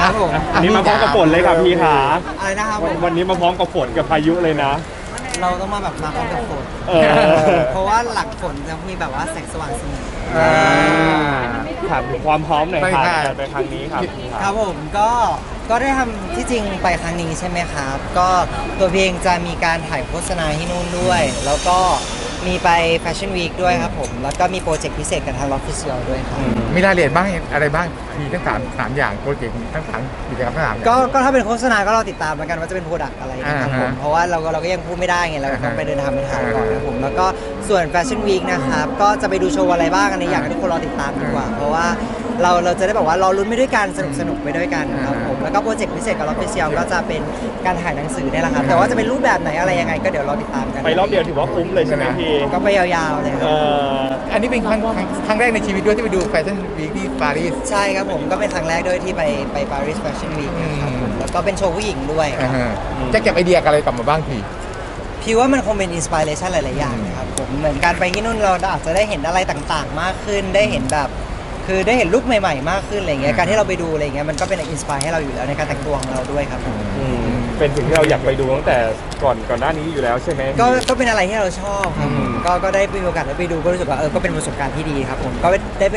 ครับผมอันนี้มาพร้อมกับฝนเลยครับพี่ขาอะไรนะครับวันวันนี้มาพร้อมกับฝนกับพายุเลยนะ เราต้องมาแบบมาพร้อมกับฝนเออ เพราะว่าหลังฝนจะมีแบบว่าแสงสว่างเสมอ อ่าถามถึงความพร้อมหน่อยไปค่ะค่ะการไปครั้งนี้ครับพี่ครับผมก็ก็ได้ทำที่จริงไปครั้งนี้ใช่ไหมครับ ก็ตัวเพลงจะมีการถ่ายโฆษณาที่นู่นด้วย แล้วก็ มีไปแฟชั่นวีคด้วยครับผม แล้วก็มีโปรเจกต์พิเศษกับทางล็อกฟิเชียลด้วยครับ มีรายละเอียดบ้างอะไรบ้าง มีทั้งสามสามอย่างโปรเจกต์ทั้งสามกิจกรรมทั้งสามอย่าง ก็ก็ถ้าเป็นโฆษณาก็รอติดตามแล้วกันว่าจะเป็นโปรดักต์อะไรนะครับผม อ่าฮะเพราะว่าเราก็เราก็ยังพูดไม่ได้ไงเราก็ต้องไปเดินทางไปถ่ายก่อนนะครับผม แล้วก็ส่วนแฟชั่นวีคนะครับ ก็จะไปดูโชว์อะไรบ้างอันนี้อยากให้ทุกคนรอติดตามดีกว่า เพราะว่า เราเราจะได้แบบว่ารอลุ้นไปด้วยกันสนุกสนุกไปด้วยกันครับผมแล้วก็โปรเจกต์พิเศษกับล็อกฟิเชียลก็จะเป็นการถ่ายหนังสือเนี่ยแหละครับแต่ว่าจะเป็นรูปแบบไหนอะไรยังไงก็เดี๋ยวรอติดตามกันไปรอบเดียวถือว่าคุ้มเลยใช่ไหมพี่ก็ไปยาวๆเลยคเอรับออันนี้เป็นครั้งครั้งครั้งแรกในชีวิตด้วยที่ไปดูแฟชั่นวีคที่ปารีสใช่ครับผมก็เป็นครั้งแรกด้วยที่ไปไปปารีสแฟชั่นวีคนะครับผมแล้วก็เป็นโชว์ผู้หญิงด้วยครับอ่าฮะจะเก็บไอเดียอะไรกลับมาบ้างพี่พี่ว่ามันคงเป็นอินสปิเรชันหลาย ๆ อย่างนะครับผมเหมือนการไปที่นู่นเราอาจจะได้เห็นอะไรต่าง ๆ มากขึ้นได้เห็นแบบ คือได้เห็นลุคใหม่ๆ มากขึ้นอะไรเงี้ยอืมการที่เราไปดูอะไรเงี้ยมันก็เป็นอินสปายให้เราอยู่แล้วในการแต่งตัวของเราด้วยครับผมอืมเป็นสิ่งที่เราอยากไปดูตั้งแต่ก่อนก่อนหน้านี้อยู่แล้วใช่ไหม ก็ก็เป็นอะไรที่เราชอบครับผมอืมก็ก็ได้มีโอกาสได้ไปดูก็รู้สึกว่าเออก็เป็นประสบการณ์ที่ดีครับผมก็ได้ไป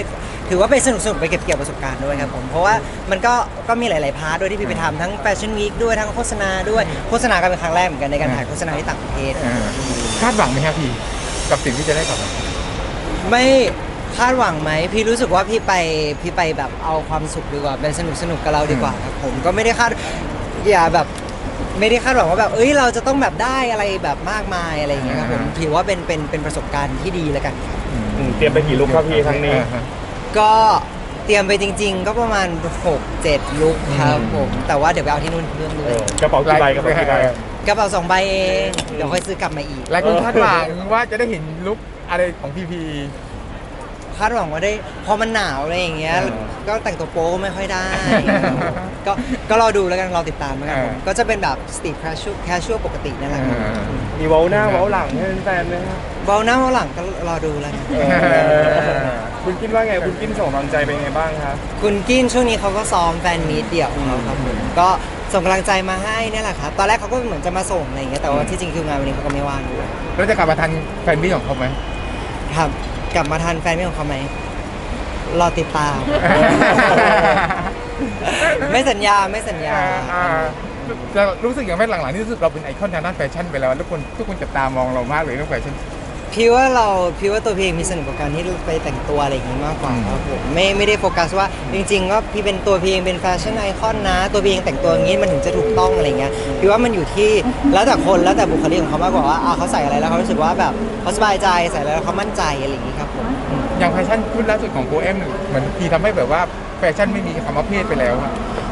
ถือว่าไปสนุกสนุกไปเก็บเกี่ยวประสบการณ์ด้วยครับผมเพราะว่ามันก็ก็มีหลาย ๆ พาร์ทด้วยที่พี่ไปทำทั้งแฟชั่นวีคด้วยทั้งโฆษณาด้วยโฆษณาก็เป็นครั้งแรกเหมือนกันในการถ่ายโฆษณาที่ต่างประเทศอ่าคาดหวังไหมครับพี่กับสิ่งที่จะได้กลับมาไม่ คาดหวังไหมพี่รู้สึกว่าพี่ไปพี่ไปแบบเอาความสุขดีกว่าเป็นสนุกสนุกกับเราดีกว่าครับผมก็ไม่ได้คาดอย่าแบบไม่ได้คาดหวังว่าแบบเอ้ยเราจะต้องแบบได้อะไรแบบมากมายอะไรอย่างเงี้ยครับผมถือว่าเป็นเป็นเป็นประสบการณ์ที่ดีแล้วกันครับอืมเตรียมไปกี่ลูกครับพี่ครั้งนี้อ่าฮะก็เตรียมไปจริง ๆ ก็ประมาณ 6 7 ลุกครับผมแต่ว่าเดี๋ยวไปเอาที่นู่นเพิ่มด้เอวยอกระเป๋ากี่ใบกระเป๋ากี่ใบ กระเป๋าสองใบเองเดี๋ยวค่อยซื้อกลับมาอีก หลายคนคาดหวังว่าจะได้เห็นลุคอะไรของพีพี คาดหวังว่าได้พอมันหนาวอะไรอย่างเงี้ย เออก็แต่งตัวโป๊ก็ไม่ค่อยได้ ก็ก็รอดูแล้วกันรอติดตามแล้วกันผมเออ ก็จะเป็นแบบสตรีทแคชชวลแคชชวลปกตินั่นแหละครับมีเว้าหน้าเว้าหลังให้แฟนๆไหมครับเบาหน้าเบาหลังก็รอดูแล้วกัน คุณกินว่าไงคุณกินส่งกำลังใจเป็นไงบ้างครับ คุณกินช่วงนี้เขาก็ซ้อมแฟนมีตเดี่ยวของเขาครับผมก็ส่งกำลังใจมาให้นี่แหละครับตอนแรกเขาก็เหมือนจะมาส่งอะไรอย่างเงี้ยแต่ว่าที่จริงคืองานวันนี้เขาก็ไม่ว่างด้วยแล้วจะกลับมาทันแฟนบี้ของเขาไหมครับ กลับมาทันแฟนมีตของเขาไหมรอติดตาม ไม่สัญญาไม่สัญญาอ่าจะรู้สึกอย่างไรหลังๆนี่รู้สึกเราเป็นไอคอนทางด้านแฟชั่นไปแล้ว ทุกคนทุกคนจับตามองเรามากเลยเรื่องแฟชั่น พี่ว่าเราพี่ว่าตัวเพลงมีสนุกกับการที่ไปแต่งตัวอะไรอย่างงี้มากกว่าอืมครับผมไม่ไม่ได้โฟกัสว่าจริงๆว่าพี่เป็นตัวเพลงเป็นแฟชั่นไอคอนนะ ตัวเพลงแต่งตัวอย่างงี้มันถึงจะถูกต้องอะไรเงี้ยพี่ว่ามันอยู่ที่แล้วแต่คนแล้วแต่บุคลิกของเขามากกว่าว่าอะเขาใส่อะไรแล้วเขารู้สึกว่าแบบเขาสบายใจใส่อะไรแล้วเขามั่นใจอะไรอย่างงี้ครับผมอย่างแฟชั่นชุดล่าสุดของโกเอ็มเหมือนพีทำให้แบบว่าแฟชั่นไม่มีคำว่าเพศไปแล้วอะ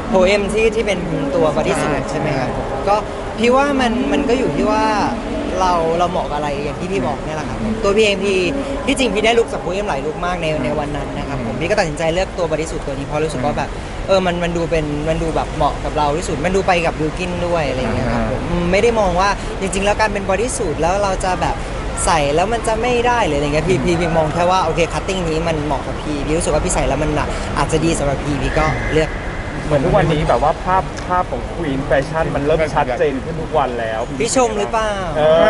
โพเอมที่ที่เป็นตัวบอดี้สูทใช่ไหมครับก็พี่ว่ามันมันก็อยู่ที่ว่า เราเราเหมาะกับอะไรอย่างที่พี่บอกเนี่ยแหละครับตัวพี่เองพี่ที่จริงพี่ได้ลุกจากโพเอมหลายลุกมากในในวันนั้นนะครับผมพี่ก็ตัดสินใจเลือกตัวบอดี้สูทตัวนี้เพราะรู้สึกว่าแบบเออมันมันดูเป็นมันดูแบบเหมาะกับเราที่สุดมันดูไปกับบิวกินด้วยอะไรอย่างเงี้ยครับผมอืมไม่ได้มองว่าจริง ๆ แล้วการเป็นบอดี้สูทแล้วเราจะแบบใส่แล้วมันจะไม่ได้หรืออะไรเงี้ยพี่พี่พี่มองแค่ว่าโอเคคัตติ้งนี้มันเหมาะกับพี่พี่รู้สึกว่าพี่ใส่แล้วมันน่ะอาจจะดีสำหรับพี่พี่ก็เลือก เหมือนทุกวันนี้แบบว่าภาพภาพของควีนแฟชั่นมันเริ่มชัดเจนขึ้นทุกวันแล้วพี่ชมหรือเปล่า เออ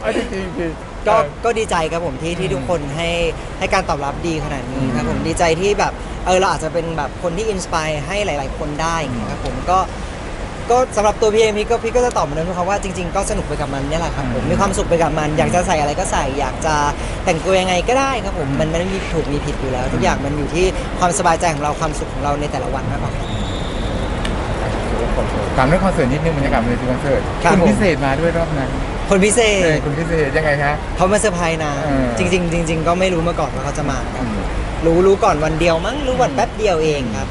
เอาจริงๆคือ ก็ก็ดีใจครับผมที่ที่ทุกคนให้ให้การตอบรับดีขนาดนี้ครับผมดีใจที่แบบเออเราอาจจะเป็นแบบคนที่อินสปายให้หลาย ๆ คนได้อย่างเงี้ยครับผมก็ ก็สำหรับตัวพี่เองพี่ก็พี่ก็จะตอบเหมือนเดิมครับว่าจริงๆก็สนุกไปกับมันเนี่ยแหละครับผมมีความสุขไปกับมัน อยากจะใส่อะไรก็ใส่ อยากจะแต่งตัวยังไงก็ได้ครับผมมันมันไม่มีถูกมีผิดอยู่แล้ว ทุกอย่างมันอยู่ที่ความสบายใจของเราความสุขของเราในแต่ละวันมากกว่าครับ ถามเรื่องคอนเสิร์ตนิดนึงบรรยากาศในคอนเสิร์ตครับคุณผม พิเศษมาด้วยรอบนั้นคนพิเศเออษคุณพิเศษยังไงคะ เขามาเซอร์ไพรส์นะเออ จริง ๆ จริง ๆ ก็ไม่รู้มาก่อนว่าเขาจะมาครับรู้รู้ก่อนวันเดียวมั้งรู้วันแป๊บเดียวเองครับ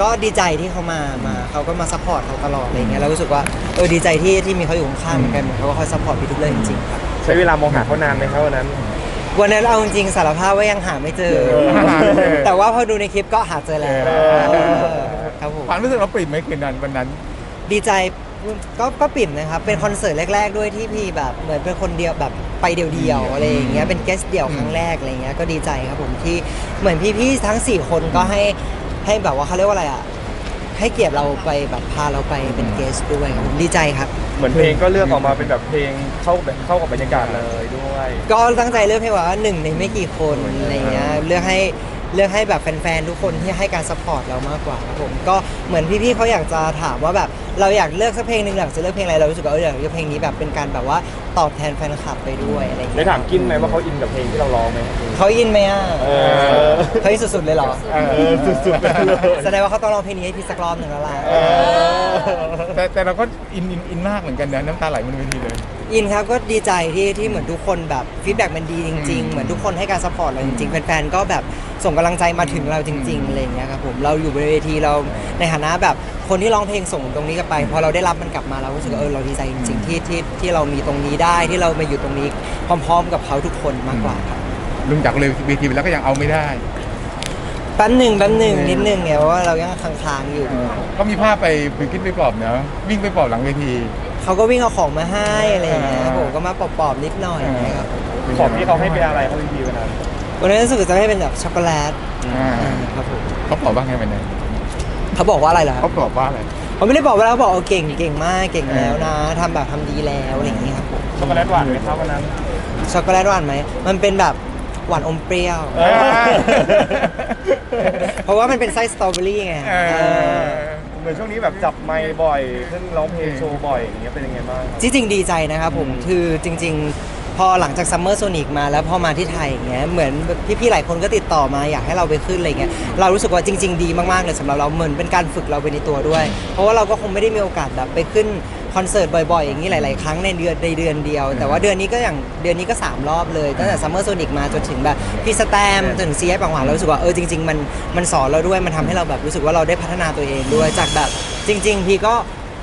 ก็ดีใจที่เขามามาเขาก็มาซัพพอร์ตเขาตลอดอะไรเงี้ยแล้วรู้สึกว่าเออดีใจที่ที่มีเขาอยู่ข้างๆเหมือนกันเหมือนเขาก็คอยซัพพอร์ตพี่ทุกเรื่องจริงๆครับใช้เวลามองหาเขานานไหมครับวันนั้น วันนั้นเอาจริงๆสารภาพว่ายังหาไม่เจอ เออ แต่ว่าพอดูในคลิปก็หาเจอแล้วเออครับผม ความรู้สึกเราปริ่มไหมคืนนั้นวันนั้น ดีใจก็ก็ปิ่มนะครับ เป็นคอนเสิร์ตแรก ๆ ด้วยที่พี่แบบเหมือนเป็นคนเดียวแบบไปเดียวๆอะไรอย่างเงี้ยเป็นเกสเดี่ยวครั้งแรกอะไรเงี้ยก็ดีใจครับผมที่เหมือนพี่ๆทั้ง 4 คนก็ให้ ให้แบบว่าเขาเรียกว่าอะไรอะให้เกียรติเราไปแบบพาเราไปเป็นเกสด้วยครับผมดีใจครับ เหมือนเพลงก็เลือกออกมาเป็นแบบเพลงเข้าแบบเข้ากับบรรยากาศเลยด้วย ก็ตั้งใจเลือกให้ว่าหนึ่งในไม่กี่คนอะไรเงี้ยเลือกให้ เลือกให้แบบแฟนๆทุกคนที่ให้การสปอร์ตเรามากกว่าครับผมก็เหมือนพี่ๆเขาอยากจะถามว่าแบบเราอยากเลือกสักเพลงหนึ่งอยากจะเลือกเพลงอะไรเรารู้สึกว่าเอออยากเลือกเพลงนี้แบบเป็นการแบบว่าตอบแทนแฟนคลับไปด้วยอะไรได้เงี้ยถามกินไหมว่าเขาอินกับเพลงที่เราร้องไหม เขาอินไหมอะเออเขาอินสุดๆเลยเหรอเอเออสุดๆไปเลยแสดงว่าเขาต้องร้องเพลงนี้ให้พี่สักรอบหนึ่งแล้วล่ะ เออแต่แต่เราก็อินอินอินมากเหมือนกันนะน้ำตาไหลบนเวทีเลย อินครับก็ดีใจที่ที่เหมือนทุกคนแบบฟีดแบ็กมันดีจริง ๆ เหมือนทุกคนให้การซัพพอร์ตเราจริงๆแฟนๆก็แบบส่งกำลังใจมาถึงเราจริงๆอะไรอย่างเงี้ยครับผมเราอยู่บนเวทีเราในฐานะแบบคนที่ร้องเพลงส่งตรงนี้กลับไปพอเราได้รับมันกลับมาเรารู้สึกว่าเออเราดีใจจริง ๆ ที่ที่ที่เรามีตรงนี้ได้ที่เรามาอยู่ตรงนี้พร้อม ๆ กับเขาทุกคนมากกว่าครับลุงจากเลยเวทีไปแล้วก็ยังเอาไม่ได้แป๊บหนึ่งแป๊บหนึ่งอืมนิดนึงเนี่ยเพราะว่าเรายังค้างๆอยู่เออก็มีภาพไปไปคิดไปปลอบเนาะวิ่งไปปลอบหลังเวที เขาก็วิ่งเอาของมาให้อะไรอย่างเงี้ยอ่าผมก็มาปอบๆนิดหน่อยนะครับของที่เขาให้เป็นอะไรเขาเป็นทีวันนั้นวันนั้นรู้สึกจะให้เป็นแบบช็อกโกแลตอ่าครับผมเขาปลอบว่าไงวันนั้นเขาบอกว่าอะไรเหรอครับเขาปลอบว่าอะไรเขาไม่ได้บอกว่าเราบอกเออเก่งเก่งมากเก่งแล้วนะทำแบบทำดีแล้วอะไรอย่างเงี้ยครับผมช็อกโกแลตหวานไหมครับวันนั้นช็อกโกแลตหวานไหมมันเป็นแบบหวานอมเปรี้ยวเออเพราะว่ามันเป็นไส้สตรอเบอรี่ไงเออเออเห มือนช่วงนี้แบบจับไมค์บ่อยขึ้นร้องเพลงโชว์บ่อยอย่างเงี้ยเป็นยังไงบ้างครับที่จริงดีใจนะครับผมอืมคือจริง ๆ พอหลังจากซัมเมอร์โซนิกมาแล้วพอมาที่ไทยอย่างเงี้ยเหมือนพี่ๆหลายคนก็ติดต่อมาอยากให้เราไปขึ้นอะไรเงี้ยเรารู้สึกว่าจริง ๆ ดีมากๆเลยสำหรับเราเหมือนเป็นการฝึกเราไปในตัวด้วย เพราะว่าเราก็คงไม่ได้มีโอกาสแบบไปขึ้นค อนเสิร์ตบ่อยๆ อย่างนี้หลาย ๆ ครั้งในเดือนในเดือนเดียว แต่ว่าเดือนนี้ก็อย่างเดือนนี้ก็ 3 รอบเลย ตั้งแต่ซัมเมอร์โซนิกมาจนถึงแบบพี่สแตมจนถึงซีไอบางหวานเรารู้สึกว่าเออจริง ๆ มันมันสอนเราด้วยมันทำให้เราแบบรู้สึกว่าเราได้พัฒนาตัวเองด้วยจากแบบจริง ๆ พี่ก็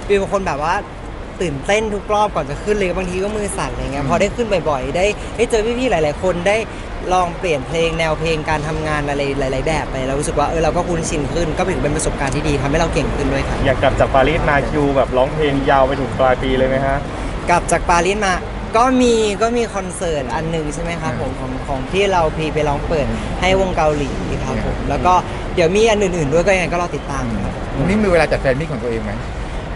เป็นคนแบบว่า ตื่นเต้นทุกรอบก่อนจะขึ้นเลยบางทีก็มือสั่นอะไรเงี้ยพอได้ขึ้นบ่อยๆ ได้ได้เจอพี่ๆหลาย ๆ คนได้ลองเปลี่ยนเพลงแนวเพลงการทำงานอะไรหลาย ๆ แบบไปเรารู้สึกว่าเออเราก็คุ้นชินขึ้น ก็ถือเป็นประสบการณ์ที่ดีทำให้เราเก่งขึ้นด้วยครับอยากกลับจากปารีสมาคิวแบบร้องเพลงยาวไปถึงปลายปีเลยไหมฮะกลับจากปารีสมาก็มีก็มีคอนเสิร์ตอันหนึ่งใช่ไหมครับผมของของที่เราพีไปร้องเปิดให้วงเกาหลีครับผมแล้วก็เดี๋ยวมีอันอื่นๆด้วยก็ยังไงก็รอติดตามครับนี่มีเวลาจัดแฟนมิตของตัวเองไหม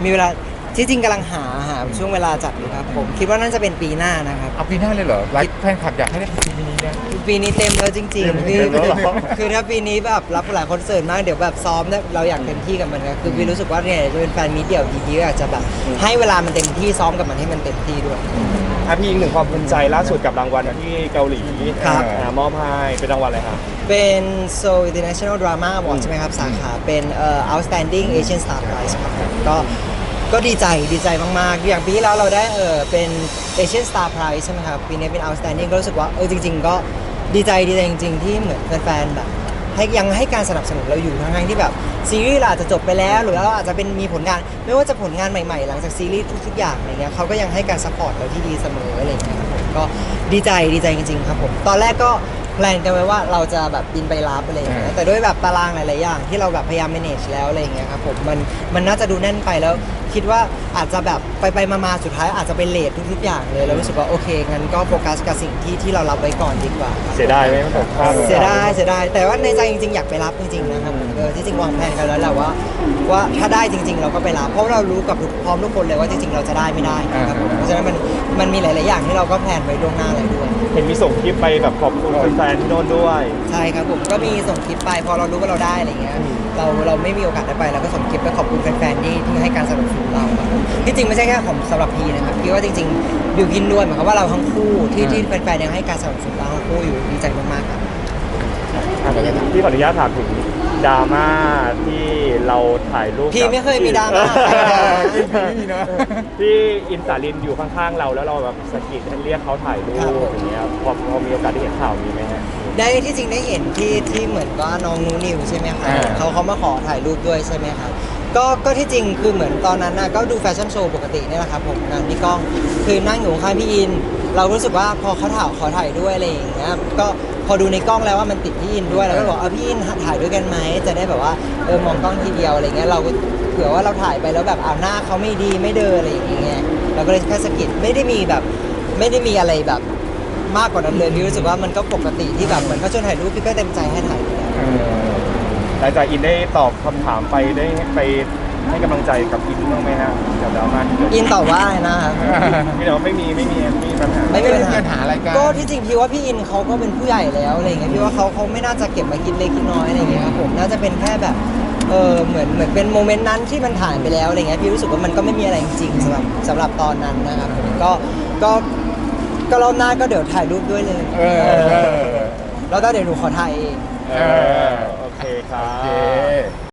มีเวลา ที่จริงกำลังหาหาช่วงเวลาจัดอยู่ครับผมคิดว่าน่าจะเป็นปีหน้านะครับ เอาปีหน้าเลยเหรอไลฟ์แฟนคลับอยากให้ได้ปีนี้นะ ปีนี้เต็มแล้วจริงๆเต็คือมแล้วเหรอ คือถ้าปีนี้แบบรับหลายคอนเสิร์ตมากเดี๋ยวแบบซ้อมเนี่ยเราอยากเต็มที่กับมันครับคือพี่รู้สึกว่าเนี่ยจะเป็นแฟนมีเดี่ยวทีพีก็อยากจะแบบให้เวลามันเต็มที่ซ้อมกับมันให้มันเต็มที่ด้วย อะพี่อีกหนึ่งความภูมิใจล่าสุดกับรางวัลที่เกาหลีครับ อ่ามอบให้เป็นรางวัลอะไรครับ เป็น Seoul International Drama Award ใช่ไหมครับ สาขาเป็นเอ่อ Outstanding Asian Star Prize ครับผมก็ ก็ดีใจดีใจมากๆ อย่างปีที่แล้วเราได้เออเป็น Asian Star Prize ใช่ไหมครับ ปีนี้เป็น Outstanding ก็รู้สึกว่าเออจริง ๆ ก็ดีใจดีใจจริง ๆ ที่เหมือนแฟนๆแบบให้ยังให้การสนับสนุนเราอยู่ทั้งๆที่แบบซีรีส์เราอาจจะจบไปแล้ว หรือเราอาจจะเป็นมีผลงาน ไม่ว่าจะผลงานใหม่ๆ หลังจากซีรีส์ทุกๆอย่างอะไรเงี้ยเขาก็ยังให้การซัพพอร์ตเราที่ดีเสมออะไรเงี้ยครับผมก็ดีใจดีใจจริง ๆ ครับผมตอนแรกก็ แพลนกันไว้ว่าเราจะแบบบินไปรับอะไรอย่างเงี้ยอ่าแต่ด้วยแบบตารางหลายๆอย่าง ที่เราแบบพยายาม manage แล้วอะไรอย่างเงี้ยครับผมมันมันน่าจะดูแน่นไปแล้ว คิดว่าอาจจะแบบไปไปๆมาๆสุดท้ายอาจจะเป็นเลททุกๆอย่างเลยแล้วรู้สึกว่าโอเคงั้นก็โฟกัสกับสิ่งที่ที่เรารับไว้ก่อนดีกว่าครับ เสียดายไหมมันตกพลาดเสียดายเสียดายแต่ว่าในใจจริงๆ อยากไปรับจริงๆนะครับเออที่จริงวางแผนกันแล้วแหละว่า ว่าถ้าได้จริง ๆ เราก็ไปรับเพราะว่าเรารู้กับทุกพร้อมทุกคนเลยว่าจริงๆ เราจะได้ไม่ได้นะครับผมอ่าเพราะฉะนั้นมันมันมีหลาย ๆ อย่างที่เราก็แผนไว้ล่วงหน้าเลยด้วย เห็นมีส่งคลิปไปแบบขอบคุณแฟนๆที่โน่นด้วย ใช่ครับผมก็มีส่งคลิปไปพอเรารู้ว่าเราได้อะไรเงี้ยเราเราไม่มีโอกาสได้ไปเราก็ส่งคลิปไปขอบคุณแฟนๆที่ที่ให้การสนับสนุนเราครับที่จริงไม่ใช่แค่ของสำหรับพีนะครับพี่ว่าจริงๆบิวกินด้วยหมายความว่าเราทั้งคู่ที่ที่แฟนๆยังให้การสนับสนุนเราทั้งคู่อยู่ดีใจมากๆครับ พี่ขออนุญาตถามถึง ดราม่าที่เราถ่ายรูปพี่ไม่เคยมีดราม่า ไม่มีเนอะที่อินสาลินอยู่ข้างๆเราแล้วเราแบบสะกิดให้เรียกเขาถ่ายรูครับผมปอย่างเงี้ยพอพอมีโอกาสได้เห็นข่าวมีไหมฮะ ได้ที่จริงได้เห็นที่ที่เหมือนว่าน้องนูนิวใช่ไหมครับอ่า เขาเขามาขอถ่ายรูปด้วยใช่ไหมครับก็ก็ที่จริงคือเหมือนตอนนั้นนะก็ดูแฟชั่นโชว์ปกติเนี่ยแหละครับผมงานพี่ก้องคือนั่งอยู่ข้างพี่อิน เรารู้สึกว่าพอเขาถ่ายขอถ่ายด้วยอะไรอย่างเงี้ยก็พ อดูในกล้องแล้วว่ามันติดพี่อินด้วยเราก็บอกเอาพี่อินถ่ายด้วยกันไหมจะได้แบบว่าเออมองกล้องทีเดียวอะไรเงี้ยเราก็เผื่อว่าเราถ่ายไปแล้วแบบเอาหน้าเขาไม่ดีไม่เดินอะไรอย่างเงี้ยเราก็เลยแค่สะกิดไม่ได้มีแบบไม่ได้มีอะไรแบบมากกว่านั้นเลยพี่รู้สึกว่ามันก็ปกติที่แบบเหมือนเขาชวนถ่ายรูปพี่ก็เต็มใจให้ถ่ายอยู่แล้วเออหลังจากอินได้ตอบคำถามไปได้ไป ให้กำลังใจกับอินบ้างไหมฮะกับดราม่าที่เกิดอินตอบว่าอะไรนะครับพี่แต่ว่าไม่มีไม่มีไม่มีปัญหา ไม่มีไม่มีปัญหาอะไรกันก็ที่จริงพี่ว่าพี่อินเขาก็เป็นผู้ใหญ่แล้วอะไรอย่างเงี้ยพี่ว่าเขาเขาไม่น่าจะเก็บมาคิดเล็กคิดน้อยอะไรอย่างเงี้ยครับผมน่าจะเป็นแค่แบบเออเหมือนเหมือนเป็นโมเมนต์นั้นที่มันผ่านไปแล้วอะไรเงี้ยพี่รู้สึกว่ามันก็ไม่มีอะไรจริงๆสำหรับสำหรับตอนนั้นนะครับผมก็ก็ก็รอบหน้าก็เดี๋ยวถ่ายรูปด้วยเลยเออเออแล้วก็เดี๋ยวหนูขอถ่ายเอง เออโอเคครัโอเคบ